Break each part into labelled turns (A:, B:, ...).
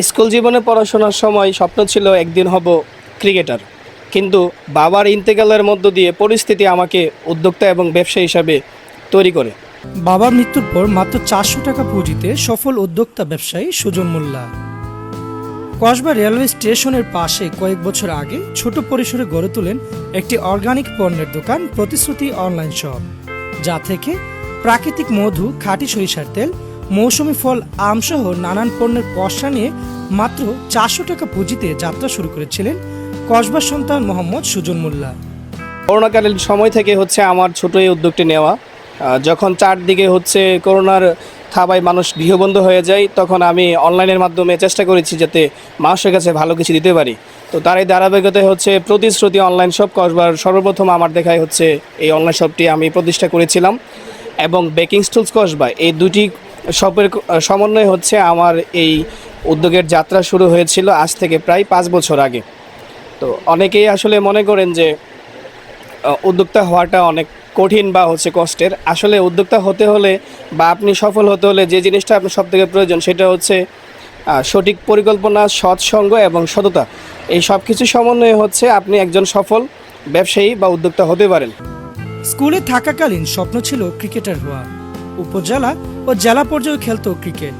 A: School জীবনে পড়াশোনার সময় স্বপ্ন ছিল একদিন হব ক্রিকেটার। কিন্তু বাবার ইন্তেকালের মধ্য দিয়ে পরিস্থিতি আমাকে উদ্যোক্তা এবং ব্যবসা হিসাবে তৈরি করে।
B: বাবার মৃত্যুর পর মাত্র চারশো টাকা পুঁজিতে সফল উদ্যোক্তা ব্যবসায়ী সুজন মোল্লা। কসবা রেলওয়ে স্টেশনের পাশে কয়েক বছর আগে ছোট পরিসরে গড়ে তোলেন একটি অর্গানিক পণ্যের দোকান, প্রতিশ্রুতি অনলাইন শপ, যা থেকে প্রাকৃতিক মধু, খাঁটি সরিষার তেল মৌসুমি ফল আমসহ নানান পণ্যের পসরা নিয়ে মাত্র চারশো টাকা পুঁজিতে যাত্রা শুরু করেছিলেন কসবার সন্তান মোহাম্মদ সুজন মোল্লা।
A: করোনাকালীন সময় থেকে হচ্ছে আমার ছোট এই উদ্যোগটি নেওয়া। যখন চারদিকে হচ্ছে করোনার থাবায় মানুষ গৃহবন্ধ হয়ে যায়, তখন আমি অনলাইনের মাধ্যমে চেষ্টা করেছি যাতে মানুষের কাছে ভালো কিছু দিতে পারি। তো তার এই ধারাবাহিকতায় হচ্ছে প্রতিশ্রুতি অনলাইন শপ, কসবার সর্বপ্রথম আমার দেখায় হচ্ছে এই অনলাইন শপটি আমি প্রতিষ্ঠা করেছিলাম। এবং বেকিং স্টুলস কসবা, এই দুটি ক- সমন্বয় হচ্ছে আমার এই উদ্যোগের যাত্রা শুরু হয়েছিল আজ থেকে প্রায় পাঁচ বছর আগে। তো অনেকেই আসলে মনে করেন যে উদ্যোক্তা হওয়াটা অনেক কঠিন বা হচ্ছে কষ্টের। আসলে উদ্যোক্তা হতে হলে বা আপনি সফল হতে হলে যে জিনিসটা আপনার সব থেকে প্রয়োজন সেটা হচ্ছে সঠিক পরিকল্পনা, সৎসঙ্গ এবং সততা। এই সব কিছু সমন্বয়ে হচ্ছে আপনি একজন সফল ব্যবসায়ী বা উদ্যোক্তা হতে পারেন।
B: স্কুলে থাকাকালীন স্বপ্ন ছিল ক্রিকেটার হওয়া। উপজেলা ও জেলা পর্যায়ে খেলতো ক্রিকেট।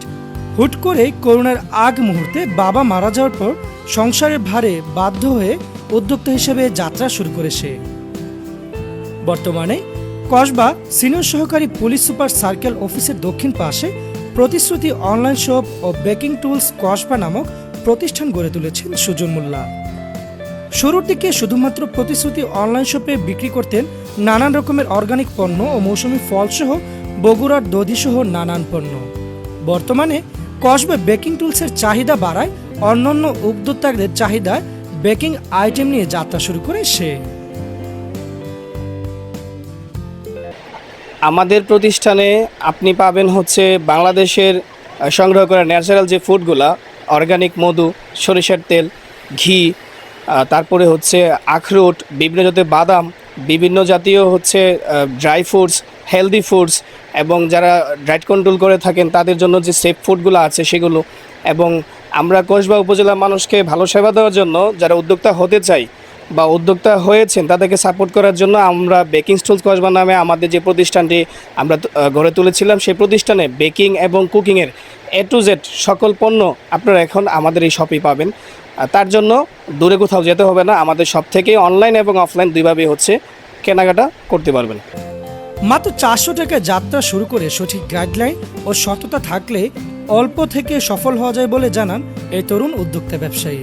B: হুট করে করোনার আগ মুহূর্তে বাবা মারা যাওয়ার পর সংসারের ভারে বাধ্য হয়ে উদ্যোক্তা হিসেবে যাত্রা শুরু করে সে বর্তমানে কসবা সিনিয়র সহকারী পুলিশ সুপার সার্কেল অফিসের দক্ষিণ পাশে প্রতিশ্রুতি অনলাইন শপ ও বেকিং টুলস কসবা নামক প্রতিষ্ঠান গড়ে তুলেছেন সুজন মোল্লা। শুরুর দিকে শুধুমাত্র প্রতিশ্রুতি অনলাইন শপে বিক্রি করতেন নানান রকমের অর্গানিক পণ্য ও মৌসুমি ফলসহ বগুড়ার দধিসহ নানান পণ্য। বর্তমানে কসবে বেকিং টুলসের চাহিদা বাড়ায়, অন্যান্য উদ্যোক্তাদের চাহিদায় বেকিং আইটেম নিয়ে যাত্রা শুরু করে সে
A: আমাদের প্রতিষ্ঠানে আপনি পাবেন হচ্ছে বাংলাদেশের সংগ্রহ করা ন্যাচারাল যে ফুডগুলা অর্গানিক মধু, সরিষার তেল, ঘি তারপরে হচ্ছে আখরোট, বিভিন্ন জাতীয় বাদাম, বিভিন্ন জাতীয় হচ্ছে ড্রাই ফ্রুটস হেলদি ফুডস এবং যারা ডায়েট কন্ট্রোল করে থাকেন, তাদের জন্য যে সেফ ফুডগুলো আছে সেগুলো এবং আমরা কোষবা উপজেলার মানুষকে ভালো সেবা দেওয়ার জন্য যারা উদ্যোক্তা হতে চাই বা উদ্যোক্তা হয়েছেন, তাদেরকে সাপোর্ট করার জন্য আমরা বেকিং স্টুলস কসবা নামে আমাদের যে প্রতিষ্ঠানটি আমরা গড়ে তুলেছিলাম, সেই প্রতিষ্ঠানে বেকিং এবং কুকিংয়ের এ টু জেড সকল পণ্য আপনারা এখন আমাদের এই শপেই পাবেন। তার জন্য দূরে কোথাও যেতে হবে না, আমাদের সব থেকে অনলাইন এবং অফলাইন দুইভাবেই হচ্ছে, কেনাকাটা করতে পারবেন।
B: মাত্র চারশো টাকায় যাত্রা শুরু করে সঠিক গাইডলাইন ও সততা থাকলে অল্প থেকে সফল হওয়া যায় বলে জানান এই তরুণ উদ্যোক্তা ব্যবসায়ী।